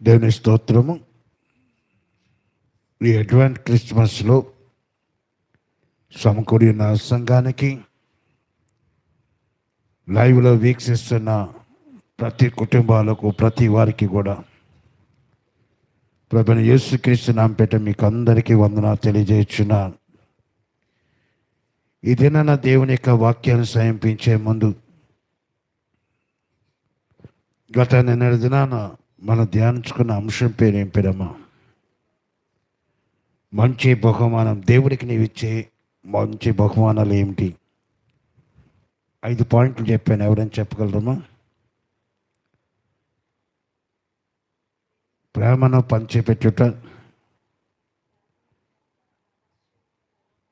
దేవుని స్తోత్రము. ఈ అడ్వాంట్ క్రిస్మస్లో సమకూడిన సంఘానికి లైవ్లో వీక్షిస్తున్న ప్రతి కుటుంబాలకు ప్రతి వారికి కూడా ప్రభుని యేసుక్రీస్తు నాంపేట మీకు అందరికీ వందన తెలియజేస్తున్నాను ఈ దినాన దేవుని యొక్క వాక్యాన్ని సమర్పించే ముందు గత నిన్నటి దినాన మనం ధ్యానించుకున్న అంశం పేరు ఏం పేరమ్మా? మంచి బహుమానం. దేవుడికి నీవు ఇచ్చే మంచి బహుమానాలు ఏమిటి? ఐదు పాయింట్లు చెప్పాను. ఎవరైనా చెప్పగలరమ్మా? ప్రేమను పంచిపెట్టుట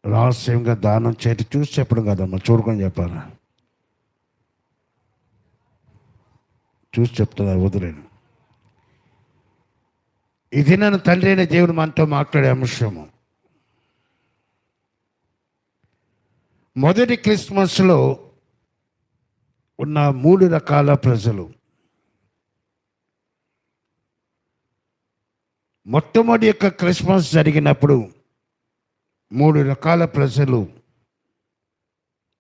రహస్యంగా దానం చేతి చూసి చెప్పడం కదమ్మా. చూడుకొని చెప్పాలా? చూసి చెప్తున్నా వదిలేను. ఇది నన్ను తండ్రి అయిన దేవుడు మనతో మాట్లాడే అంశము. మొదటి క్రిస్మస్లో ఉన్న మూడు రకాల ప్రజలు. మొట్టమొదటి యొక్క క్రిస్మస్ జరిగినప్పుడు మూడు రకాల ప్రజలు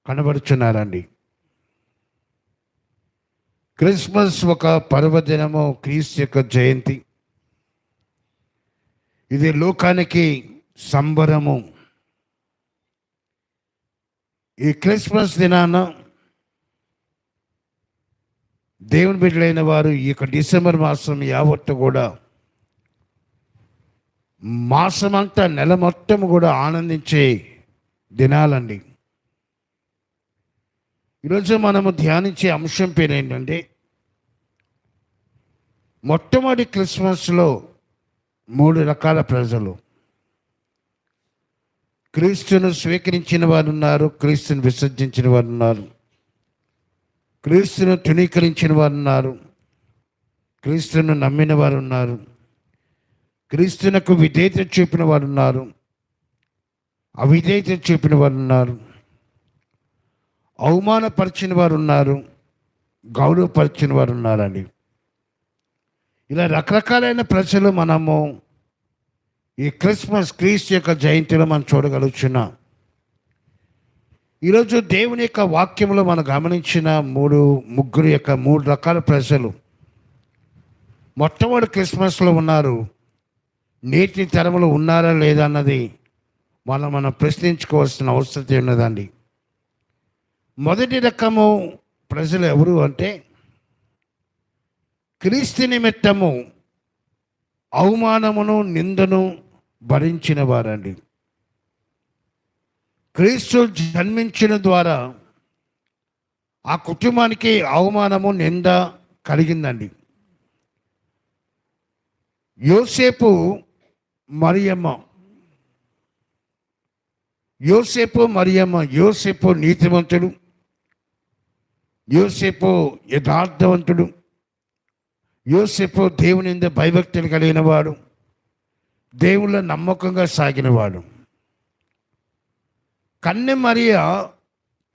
కనబడుచున్నారండి. క్రిస్మస్ ఒక పర్వదినము క్రీస్తు యొక్క జయంతి. ఇది లోకానికి సంబరము. ఈ క్రిస్మస్ దినాన దేవుని బిడ్డలైన వారు ఈ యొక్క డిసెంబర్ మాసం యావత్తు కూడా మాసమంతా నెల మొత్తం కూడా ఆనందించే దినాలండి. ఈరోజు మనము ధ్యానించే అంశం పేరు ఏంటంటే మొట్టమొదటి క్రిస్మస్లో మూడు రకాల ప్రజలు. క్రీస్తును స్వీకరించిన వారు ఉన్నారు క్రీస్తును విసర్జించిన వారు ఉన్నారు క్రీస్తును తృణీకరించిన వారు ఉన్నారు క్రీస్తును నమ్మిన వారు ఉన్నారు క్రీస్తునకు విధేయత చూపిన వారు ఉన్నారు అవిధేయత చూపిన వారు ఉన్నారు అవమానపరిచిన వారు ఉన్నారు గౌరవపరిచిన వారు ఉన్నారండి ఇలా రకరకాలైన ప్రజలు మనము ఈ క్రిస్మస్ క్రీస్తు యొక్క జయంతిలో మనం చూడగలుగుతున్నాం ఈరోజు దేవుని యొక్క వాక్యంలో మనం గమనించిన మూడు ముగ్గురు యొక్క మూడు రకాల ప్రజలు. మొట్టమొదటి క్రిస్మస్లో ఉన్నారు. నేటి తరములు ఉన్నారా లేదా అన్నది మనం మనం ప్రశ్నించుకోవాల్సిన అవసరం ఉన్నదండి మొదటి రకము ప్రజలు ఎవరు అంటే క్రీస్తు నిమిత్తము అవమానమును నిందను భరించిన వారండి. క్రీస్తు జన్మించిన ద్వారా ఆ కుటుంబానికి అవమానము నింద కలిగిందండి. యోసేపు మరియమ్మ. యోసేపు మరియమ్మ యోసేపు నీతివంతుడు యోసేపు యథార్థవంతుడు. యోసేపు దేవుని మీద భయభక్తులు కలిగిన వాడు దేవుళ్ళ నమ్మకంగా సాగినవాడు కన్నె మరియ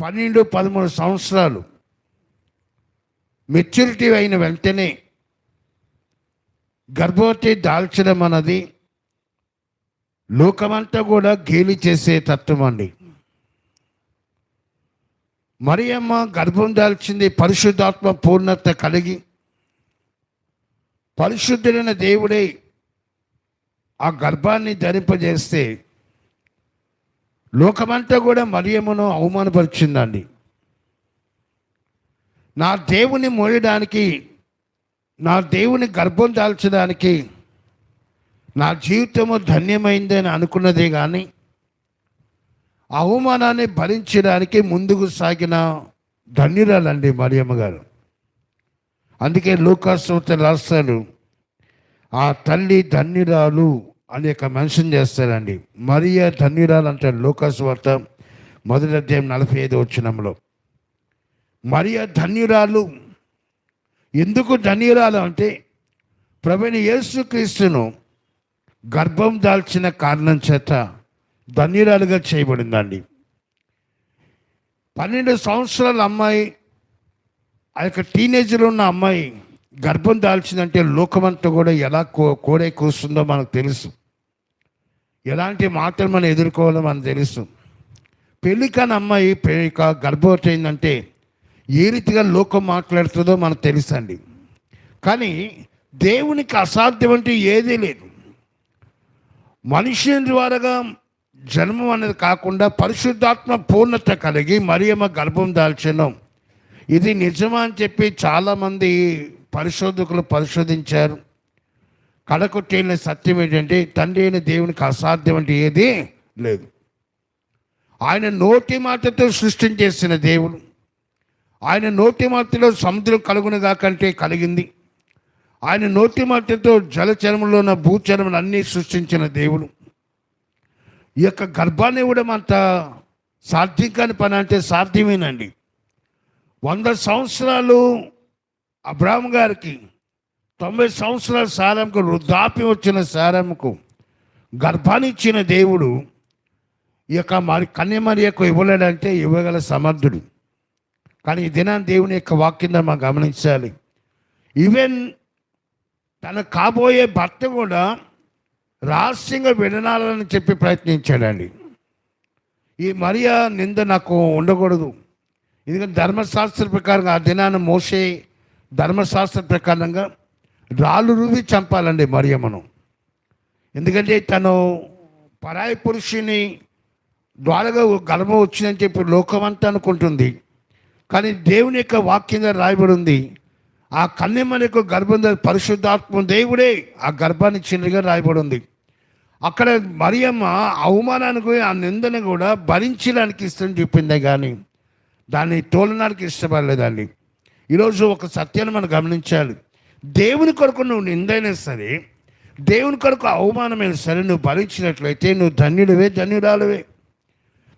పన్నెండు పదమూడు సంవత్సరాలు మెచ్యూరిటీ అయిన వెంటనే గర్భవతి దాల్చడం అన్నది లోకమంతా కూడా గేలి చేసే తత్వం అండి. మరియమ్మ గర్భం దాల్చింది పరిశుద్ధాత్మ పూర్ణత కలిగి పరిశుద్ధుడైన దేవుడే ఆ గర్భాన్ని ధరింపజేస్తే లోకమంతా కూడా మరియమ్మను అవమానపరిచిందండి. నా దేవుని మోయడానికి నా దేవుని గర్భం దాల్చడానికి నా జీవితము ధన్యమైందని అనుకున్నదే కానీ అవమానాన్ని భరించడానికి ముందుకు సాగిన ధన్యురాలండి మరియమ్మ గారు. అందుకే లోకాసూత రాస్తాడు ఆ తల్లి ధన్యురాలు అని ఒక మెన్షన్ చేస్తారండి. మరియ ధన్యురాలు అంటే లోకాసు వార్త మొదటి అధ్యాయం నలభై ఐదు వచ్చినంలో మరియ ధన్యురాలు ఎందుకు ధన్యురాలు అంటే ప్రవీణ యేసుక్రీస్తును గర్భం దాల్చిన కారణం చేత ధన్యురాలుగా చేయబడిందండి. పన్నెండు సంవత్సరాల అమ్మాయి ఆ యొక్క టీనేజ్లో ఉన్న అమ్మాయి గర్భం దాల్చిందంటే లోకమంతా కూడా ఎలా కో కోడే కూస్తుందో మనకు తెలుసు. ఎలాంటి మాటలు మనం ఎదుర్కోవాలో మనకు తెలుసు. పెళ్ళి కాని అమ్మాయి పె- గర్భవతి అయిందంటే ఏ రీతిగా లోకం మాట్లాడుతుందో మనకు తెలుసండి. కానీ దేవునికి అసాధ్యం అంటే ఏదీ లేదు. మనిషి ద్వారాగా జన్మం అనేది కాకుండా పరిశుద్ధాత్మ పూర్ణత కలిగి మరియమ్మ గర్భం దాల్చను ఇది నిజమా అని చెప్పి చాలామంది పరిశోధకులు పరిశోధించారు. కడకొట్టేళ్ళ సత్యం ఏంటంటే తండ్రి అయిన దేవునికి అసాధ్యం అంటే ఏదీ లేదు. ఆయన నోటి మాటతో సృష్టించేసిన దేవుడు. ఆయన నోటి మాటలో సముద్రం కలుగునుగా కంటే కలిగింది. ఆయన నోటి మాటతో జలచరములో ఉన్న భూచరములు అన్నీ సృష్టించిన దేవుడు. ఈ యొక్క గర్భాన్ని ఇవ్వడం అంత సాధ్యం కాని పని అంటే సాధ్యమేనండి. వంద సంవత్సరాలు అబ్రాహం గారికి తొంభై సంవత్సరాల సారంకు వృద్ధాప్యం వచ్చిన సారంకు గర్భాన్నిచ్చిన దేవుడు ఈ యొక్క మరి కన్యమరియకు ఇవ్వలేడంటే ఇవ్వగల సమర్థుడు. కానీ ఈ దినాన్ని దేవుని యొక్క వాక్యం మనం గమనించాలి. ఈవెన్ తన కాబోయే భర్త కూడా రహస్యంగా విడనాలని చెప్పి ప్రయత్నించాడండి. ఈ మరియా నింద నాకు ఉండకూడదు. ఎందుకంటే ధర్మశాస్త్ర ప్రకారంగా ఆ దినాన మోసే ధర్మశాస్త్ర ప్రకారంగా రాళ్ళు రువి చంపాలండి మరియమ్మను. ఎందుకంటే తను పరాయి పురుషుని ద్వారగా గర్భం వచ్చిందని చెప్పి లోకమంతా అనుకుంటుంది. కానీ దేవుని యొక్క వాక్యంగా రాయబడి ఉంది ఆ కన్యమని యొక్క గర్భం పరిశుద్ధాత్మ దేవుడే ఆ గర్భాన్ని చిన్నగా రాయబడి ఉంది అక్కడ మరియమ్మ అవమానానికి ఆ నిందను కూడా భరించడానికి ఇష్టం చెప్పిందే కానీ దాన్ని తోలడానికి ఇష్టపడలేదండి. ఈరోజు ఒక సత్యాన్ని మనం గమనించాలి. దేవుని కొరకు నువ్వు నిందైనా సరే దేవుని కొరకు అవమానమైన సరే నువ్వు భరించినట్లయితే నువ్వు ధన్యుడివే ధన్యురాలువే.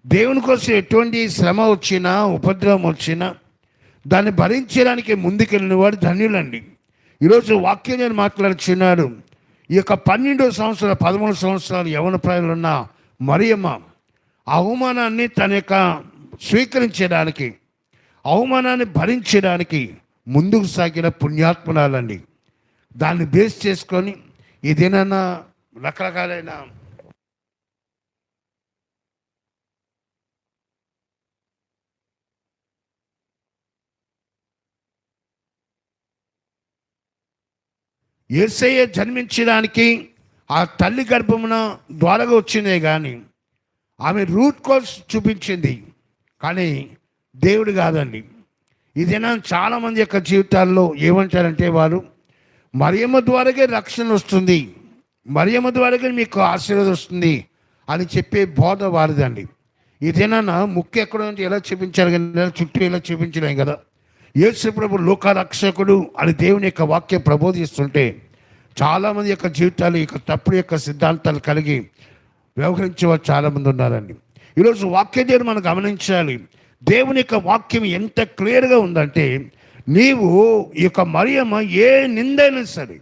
దేవుని కోసం ఎటువంటి శ్రమ వచ్చినా ఉపద్రవం వచ్చినా దాన్ని భరించడానికి ముందుకెళ్ళిన వాడు ధన్యులండి. ఈరోజు వాక్యం నేను మాట్లాడుచున్నాడు. ఈ యొక్క పన్నెండు సంవత్సరాలు పదమూడు సంవత్సరాలు యవన ప్రాయంలో ఉన్న మరియమ్మ అవమానాన్ని తన యొక్క స్వీకరించడానికి అవమానాన్ని భరించడానికి ముందుకు సాగిన పుణ్యాత్మనాలండి దాన్ని బేస్ చేసుకొని ఇదేనన్నా రకరకాలైన ఏసయ్య జన్మించడానికి ఆ తల్లి గర్భమున ద్వారగా వచ్చిందే కానీ ఆమె రూట్ కోర్స్ చూపించింది. కానీ దేవుడు కాదండి. ఇదేనా చాలామంది యొక్క జీవితాల్లో ఏమంటారంటే వారు మరియమ్మ ద్వారాగే రక్షణ వస్తుంది. మరియమ్మ ద్వారాగే మీకు ఆశీర్వాదం వస్తుంది. అని చెప్పే బోధ వారిదండి. ఇదేనా ముక్కు ఎక్కడ ఉంటే ఎలా చూపించారు కానీ ఇలా చుట్టూ ఎలా చూపించలేం కదా. యేసు ప్రభు లోక రక్షకుడు అని దేవుని యొక్క వాక్యం ప్రబోధిస్తుంటే చాలామంది యొక్క జీవితాలు యొక్క తప్పుడు యొక్క సిద్ధాంతాలు కలిగి వ్యవహరించే వారు చాలామంది ఉన్నారండి. ఈరోజు వాక్య దేవుడు మనం గమనించాలి. దేవుని యొక్క వాక్యం ఎంత క్లియర్గా ఉందంటే నీవు ఈ యొక్క మరియమ్మ ఏ నిందైనా సరే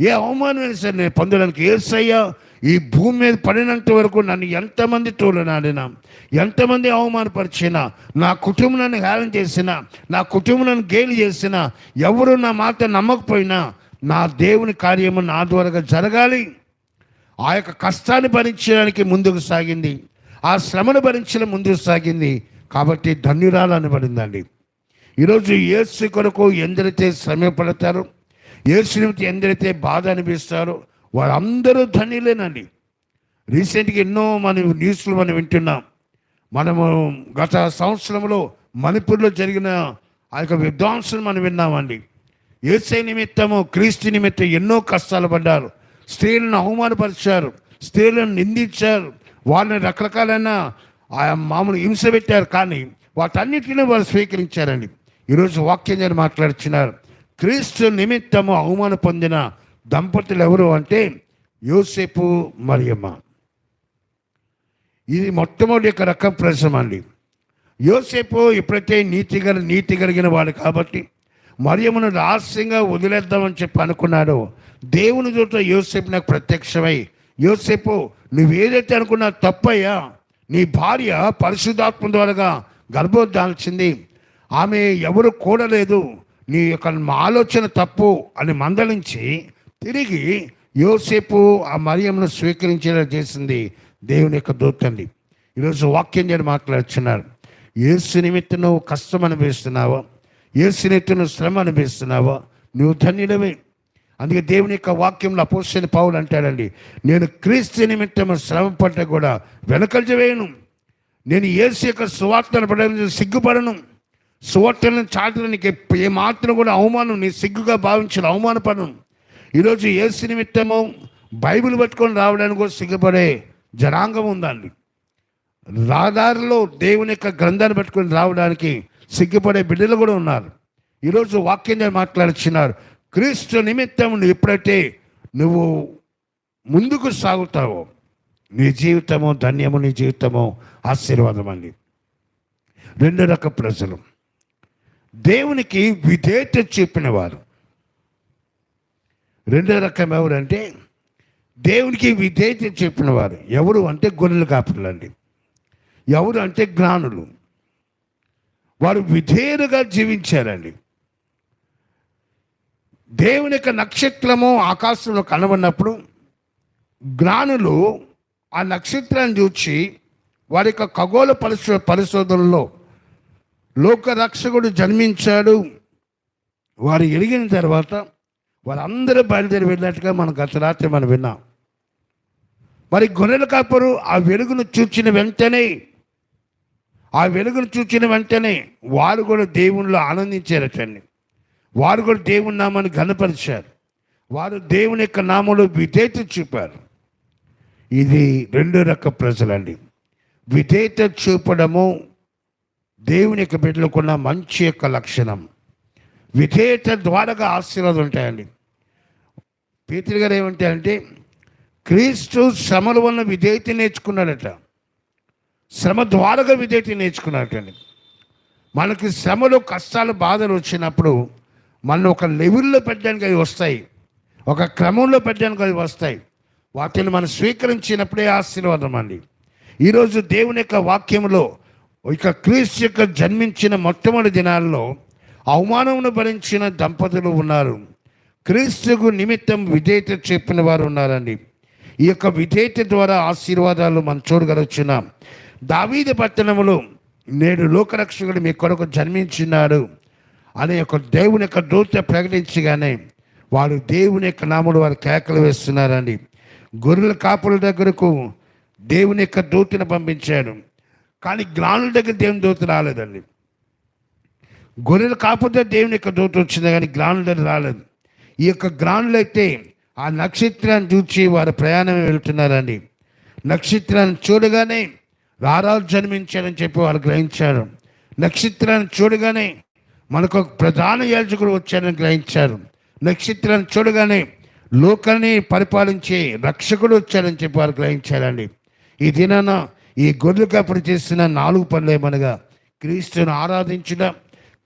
ఏ అవమానమైనా సరే నేను పొందడానికి ఏసయ్యా ఈ భూమి మీద పడినంత వరకు నన్ను ఎంతమంది తోలనాడినా ఎంతమంది అవమానపరిచినా నా కుటుంబం నన్ను హేళన చేసినా నా కుటుంబం నన్ను గేలి చేసినా ఎవరు నా మాట నమ్మకపోయినా నా దేవుని కార్యము నా ద్వారా జరగాలి. ఆ యొక్క కష్టాన్ని భరించడానికి ముందుకు సాగింది. ఆ శ్రమను భరించడం ముందుకు సాగింది. కాబట్టి ధన్యురాలు అనబడిందండి ఈరోజు ఏసు కొరకు ఎందరైతే శ్రమ పడతారో నిమిత్తం ఎందరైతే బాధ అనిపిస్తారో వారందరూ ధన్యులేనండి. రీసెంట్గా ఎన్నో మన న్యూస్లు మనం వింటున్నాం. మనము గత సంవత్సరంలో మణిపూర్లో జరిగిన ఆ యొక్క విద్వాంసులు మనం విన్నామండి. ఏసై నిమిత్తము క్రీస్తు నిమిత్తం ఎన్నో కష్టాలు పడ్డారు. స్త్రీలను అవమానపరిచారు స్త్రీలను నిందించారు. వాళ్ళని రకరకాలైన ఆ మామూలు హింస పెట్టారు కానీ వాటన్నిటిని వాళ్ళు స్వీకరించారండి. ఈరోజు వాక్యం నేను మాట్లాడుచున్నారు క్రీస్తు నిమిత్తము అవమానం పొందిన దంపతులు ఎవరు అంటే యోసేపు మరియమ్మ. ఇది మొట్టమొదటి యొక్క రకం ప్రశ్న అండి. యోసేపు ఎప్పుడైతే నీతి గల నీతి కలిగిన వాడు కాబట్టి మరియమ్మను రహస్యంగా వదిలేద్దామని చెప్పి అనుకున్నాడో. దేవుని చోట యోసేపు నాకు ప్రత్యక్షమై యోసేపు నువ్వేదైతే అనుకున్నా తప్పయ్యా నీ భార్య పరిశుద్ధాత్మ ద్వారాగా గర్భోద్ధాల్చింది ఆమె ఎవరు కూడలేదు నీ యొక్క ఆలోచన తప్పు అని మందలించి తిరిగి యోసేపు ఆ మరియంను స్వీకరించేలా చేసింది దేవుని యొక్క దూతండి. ఈరోజు వాక్యం చేయడం మాట్లాడుతున్నారు ఏసు నిమిత్తం నువ్వు కష్టం అనిపిస్తున్నావా ఏసు నిమిత్తం నువ్వు శ్రమ అనిపిస్తున్నావా నువ్వు ధన్యుడమే అందుకే దేవుని యొక్క వాక్యంలో అపోసిన పావులు అంటాడండి నేను క్రీస్తు నిమిత్తం శ్రమ పడ్డ కూడా వెనకల్జ వేయను. నేను ఏసు యొక్క సువార్తను పడడానికి సిగ్గుపడను. సువార్తలను చాటడానికి ఏ కూడా అవమానం నీ సిగ్గుగా భావించిన అవమానపడను. ఈరోజు ఏసు నిమిత్తము బైబిల్ పట్టుకొని రావడానికి కూడా సిగ్గుపడే జనాంగం ఉందండి. రాదారిలో దేవుని యొక్క గ్రంథాన్ని పట్టుకొని రావడానికి సిగ్గుపడే బిడ్డలు కూడా ఉన్నారు. ఈరోజు వాక్యం మాట్లాడుచున్నారు క్రీస్తు నిమిత్తం ఎప్పుడైతే నువ్వు ముందుకు సాగుతావో నీ జీవితము ధన్యము నీ జీవితము ఆశీర్వాదం అండి రెండు రక ప్రజలు. దేవునికి విధేయత చెప్పిన వారు రెండో రకం ఎవరంటే దేవునికి విధేయత చెప్పిన వారు ఎవరు అంటే గొర్రెలు కాపులు అండి ఎవరు అంటే జ్ఞానులు. వారు విధేయులుగా జీవించారండి. దేవుని యొక్క నక్షత్రము ఆకాశంలో కనబడినప్పుడు జ్ఞానులు ఆ నక్షత్రాన్ని చూచి వారి యొక్క ఖగోళ పరిశో పరిశోధనలో లోక రక్షకుడు జన్మించాడు. వారు ఎరిగిన తర్వాత వారందరూ బయలుదేరి వెళ్ళినట్టుగా మనం గత రాత్రి మనం విన్నాం. మరి గొర్రెల కాపరు ఆ వెలుగును చూచిన వెంటనే ఆ వెలుగును చూచిన వెంటనే వారు కూడా దేవునిలో ఆనందించారటండి. వారు కూడా దేవుని నామాన్ని ఘనపరిచారు. వారు దేవుని యొక్క నామంలో విధేయత చూపారు. ఇది రెండు రక ప్రజలండి. విధేయత చూపడము దేవుని యొక్క బిడ్డలకున్న మంచి యొక్క లక్షణం. విధేయత ద్వారాగా ఆశీర్వాదం ఉంటాయండి. పీతరి గారు ఏమంటారంటే క్రీస్తు శ్రమల వలన విధేయత నేర్చుకున్నాడట. శ్రమ ద్వారాగా విధేయత నేర్చుకున్నాడటండి. మనకి శ్రమలు కష్టాలు బాధలు వచ్చినప్పుడు మనం ఒక లెవెల్లో పెట్టడానికి అవి వస్తాయి. ఒక క్రమంలో పెట్టడానికి అవి వస్తాయి. వాటిని మనం స్వీకరించినప్పుడే ఆశీర్వాదం అండి. ఈరోజు దేవుని యొక్క వాక్యంలో ఇక క్రీస్తు యొక్క జన్మించిన మొట్టమొదటి దినాల్లో అవమానమును భరించిన దంపతులు ఉన్నారు. క్రీస్తుకు నిమిత్తం విధేయత చెప్పిన వారు ఉన్నారండి. ఈ యొక్క విధేయత ద్వారా ఆశీర్వాదాలు మనం చూడగలుగుతున్నాం దావీద పట్టణములో నేడు లోకరక్షకుడు మీ కొరకు జన్మించినాడు. అనే యొక్క దేవుని యొక్క దూత ప్రకటించగానే వారు దేవుని యొక్క నాముడు వారు కేకలు వేస్తున్నారండి గొర్రెల కాపుల దగ్గరకు దేవుని యొక్క దూతను పంపించాడు. కానీ జ్ఞానుల దగ్గర దేవుని దూత రాలేదండి. గొర్రెల కాకపోతే దేవుని యొక్క దూత వచ్చింది కానీ జ్ఞానుల దగ్గర రాలేదు. ఈ యొక్క జ్ఞానులు అయితే ఆ నక్షత్రాన్ని చూచి వారు ప్రయాణం వెళ్తున్నారండి. నక్షత్రాన్ని చూడగానే రారాలు జన్మించారని చెప్పి వారు గ్రహించారు. నక్షత్రాన్ని చూడగానే మనకు ఒక ప్రధాన యాజకుడు వచ్చారని గ్రహించారు. నక్షత్రాన్ని చూడగానే లోకాన్ని పరిపాలించే రక్షకుడు వచ్చారని చెప్పి వారు గ్రహించారండి. ఈ దినాన ఈ గొర్రెలు కాపుడు చేసిన నాలుగు పనులు ఏమనగా క్రీస్తును ఆరాధించడం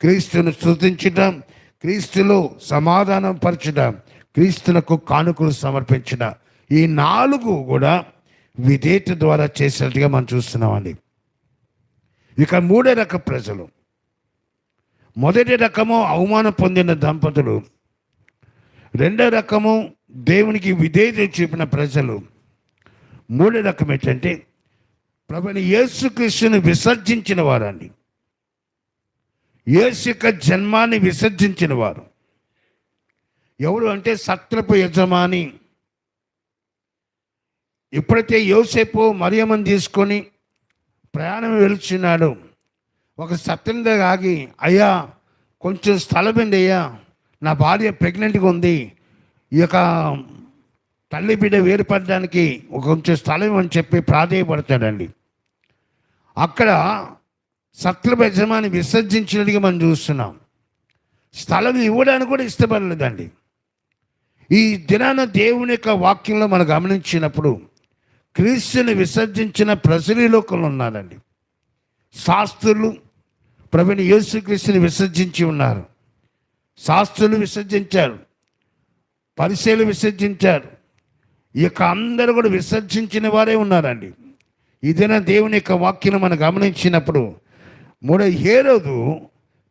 క్రీస్తును స్తుతించడం క్రీస్తులో సమాధానం పరచడం క్రీస్తునకు కానుకలు సమర్పించడం ఈ నాలుగు కూడా విధేయత ద్వారా చేసినట్టుగా మనం చూస్తున్నామండి. ఇక మూడే రక ప్రజలు. మొదటి రకము అవమానం పొందిన దంపతులు. రెండో రకము దేవునికి విధేయత చూపిన ప్రజలు. మూడో రకం ఏంటంటే ప్రభుని యేసుక్రీస్తుని విసర్జించిన వారండి. యేసు యొక్క జన్మాన్ని విసర్జించిన వారు. ఎవరు అంటే సత్రపు యజమాని. ఎప్పుడైతే యోసేపు మరియమ్మని తీసుకొని ప్రయాణం వెళ్తున్నాడు. ఒక సత్యంగా దగ్గర ఆగి అయ్యా కొంచెం స్థలం అయ్యా నా భార్య ప్రెగ్నెంట్గా ఉంది ఈ యొక్క తల్లి బిడ్డ వేరుపడడానికి ఒక కొంచెం స్థలం అని చెప్పి ప్రాధేయపడతాడండి. అక్కడ సత్ల యజమాని విసర్జించినట్టుగా మనం చూస్తున్నాం. స్థలం ఇవ్వడానికి కూడా ఇష్టపడలేదండి. ఈ దినాన దేవుని యొక్క వాక్యంలో మనం గమనించినప్పుడు క్రీస్తుని విసర్జించిన ప్రజలు లోకంలో ఉన్నారండి. శాస్త్రులు ప్రభుని యేసుక్రీస్తుని విసర్జించి ఉన్నారు. శాస్త్రులు విసర్జించారు. పరిశీలు విసర్జించారు. ఈ యొక్క అందరూ కూడా విసర్జించిన వారే ఉన్నారండి. ఇదైనా దేవుని యొక్క వాక్యం మనం గమనించినప్పుడు మూడో హేరోదు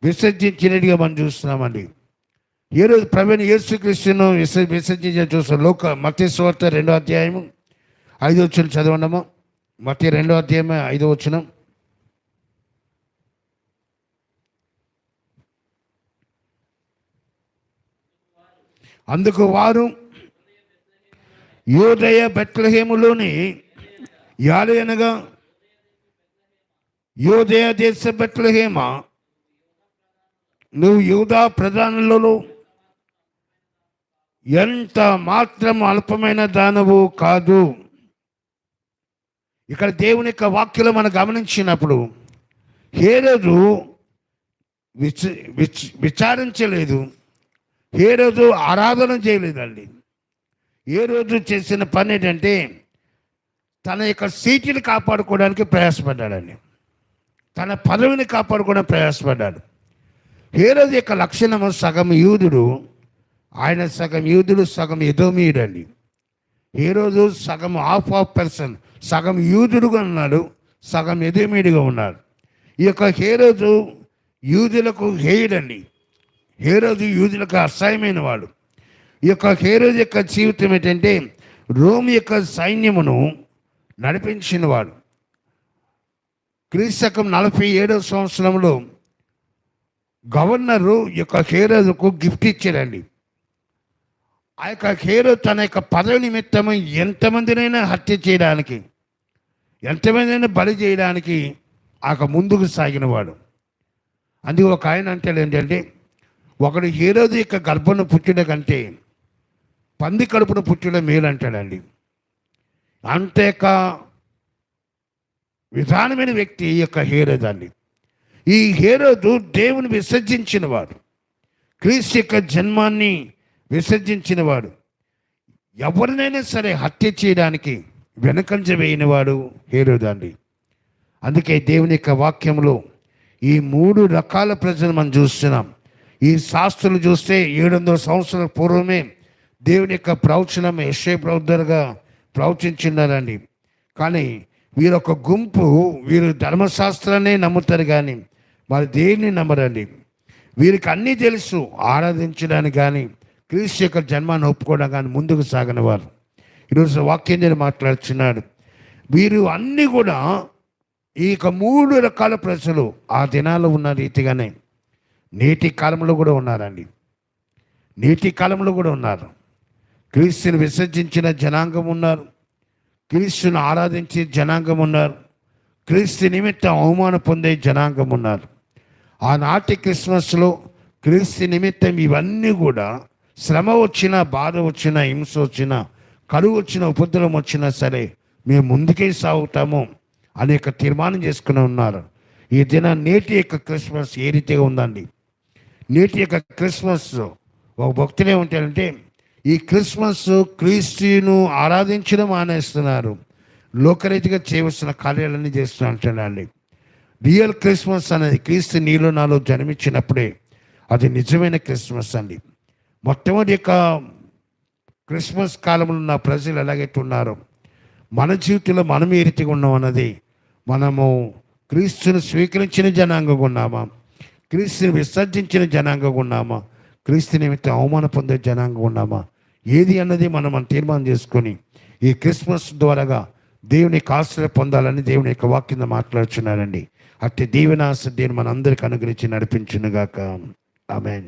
విసర్జించినట్టుగా మనం చూస్తున్నామండి. ఈరోజు రోజు ప్రవీణ్ యేసుక్రీస్తును విస విసర్జించిన చూసిన లోక మత్య రెండో అధ్యాయము ఐదో వచ్చిన చదవండము మత్య రెండో అధ్యాయమే ఐదో వచ్చినాం అందుకు వారు యోదయ బెత్లహేములోని యాలు అనగా యోదయ దేశ బెత్లహేమ నువ్వు యూదా ప్రధానులలో ఎంత మాత్రం అల్పమైన దానవు కాదు. ఇక్కడ దేవుని యొక్క వాక్యలో మనం గమనించినప్పుడు హేరోదు విచ విచ విచారించలేదు. ఏ రోజు ఆరాధన చేయలేదండి. ఏ రోజు చేసిన పని ఏంటంటే తన యొక్క సీటుని కాపాడుకోవడానికి ప్రయాసపడ్డాడండి. తన పదవిని కాపాడుకోవడం ప్రయాసపడ్డాడు. ఏ రోజు యొక్క లక్షణము సగం యూదుడు ఆయన సగం యూదుడు సగం ఎదోమీయుడండి. ఏ రోజు సగం హాఫ్ ఆఫ్ పర్సన్ సగం యూదుడుగా ఉన్నాడు సగం ఎదోమీయుడిగా ఉన్నాడు. ఈ యొక్క హేరోజు యూదులకు హేయుడండి. హేరోజు యూదులకు అసహ్యమైన వాడు. ఈ యొక్క హేరోజు యొక్క జీవితం ఏంటంటే రోమ్ యొక్క సైన్యమును నడిపించిన వాడు. క్రీస్తకం నలభై ఏడవ సంవత్సరంలో గవర్నరు యొక్క హేరోజుకు గిఫ్ట్ ఇచ్చారండి. ఆ యొక్క హేరో తన యొక్క పదవి నిమిత్తము ఎంతమందినైనా హత్య చేయడానికి ఎంతమందినైనా బలి చేయడానికి ఆ ముందుకు సాగినవాడు అందుకు ఒక ఆయన అంటాడు ఏంటంటే ఒకడు హీరోది యొక్క గర్భను పుట్టిన కంటే పంది కడుపును పుట్టిన మేలు అంటాడండి అంతే విధానమైన వ్యక్తి ఈ యొక్క హేరోద్ ఈ హేరోదు దేవుని విసర్జించిన వాడు క్రీస్తు యొక్క జన్మాన్ని విసర్జించిన వాడు ఎవరినైనా సరే హత్య చేయడానికి వెనకంజ వేయనివాడు వాడు అందుకే దేవుని యొక్క వాక్యంలో ఈ మూడు రకాల ప్రజలు మనం చూస్తున్నాం. ఈ శాస్త్రులు చూస్తే ఏడు వందల సంవత్సరాల పూర్వమే దేవుని యొక్క ప్రవచనం యశ్వ ప్రవక్తలుగా ప్రవచించినారండి కానీ వీరొక గుంపు వీరు ధర్మశాస్త్రాన్ని నమ్ముతారు కానీ వారు దేన్ని నమ్మరండి? వీరికి అన్నీ తెలుసు ఆరాధించడానికి కానీ క్రీస్తు యొక్క జన్మాన్ని ఒప్పుకోవడం కానీ ముందుకు సాగిన వారు. ఈరోజు వాక్యం నేను మాట్లాడుచున్నాడు వీరు అన్నీ కూడా ఈ యొక్క మూడు రకాల ప్రజలు ఆ దినాల్లో ఉన్న రీతిగానే నేటి కాలంలో కూడా ఉన్నారండి. నేటి కాలంలో కూడా ఉన్నారు. క్రీస్తుని విసర్జించిన జనాంగం ఉన్నారు. క్రీస్తుని ఆరాధించే జనాంగం ఉన్నారు. క్రీస్తు నిమిత్తం అవమానం పొందే జనాంగం ఉన్నారు. ఆనాటి క్రిస్మస్లో క్రీస్తు నిమిత్తం ఇవన్నీ కూడా శ్రమ వచ్చినా బాధ వచ్చినా హింస వచ్చినా కరువు వచ్చిన ఉపద్రవం వచ్చినా సరే మేము ముందుకే సాగుతాము అనేక తీర్మానం చేసుకుని ఉన్నారు. ఈ దిన నేటి యొక్క క్రిస్మస్ ఏ రీతిగా ఉందండి? నేటి యొక్క క్రిస్మస్ ఒక భక్తులు ఏమంటారంటే ఈ క్రిస్మస్ క్రీస్తును ఆరాధించడం మానేస్తున్నారు. లోకరీతిగా చేయవలసిన కార్యాలన్నీ చేస్తున్నా అంటున్నాండి రియల్ క్రిస్మస్ అనేది క్రీస్తు నీలో నాలో జన్మించినప్పుడే అది నిజమైన క్రిస్మస్ అండి. మొట్టమొదటి యొక్క క్రిస్మస్ కాలంలో ఉన్న ప్రజలు ఎలాగైతే ఉన్నారో మన జీవితంలో మనం ఏ రీతిగా ఉన్నాం అన్నది మనము క్రీస్తును స్వీకరించిన జనాంగంగా ఉన్నామా? క్రీస్తుని విసర్జించిన జనాంగం ఉన్నామా? క్రీస్తు నిమిత్తం అవమానం పొందే జనాంగం ఉన్నామా? ఏది అన్నది మనం మనం తీర్మానం చేసుకొని ఈ క్రిస్మస్ ద్వారాగా దేవుని ఆశ్రయ పొందాలని దేవుని యొక్క వాక్యం మాట్లాడుచున్నారండి. అట్టి దీవెనాశ దీని మనందరికి అనుగ్రహించి నడిపించునుగాక. ఆమెన్.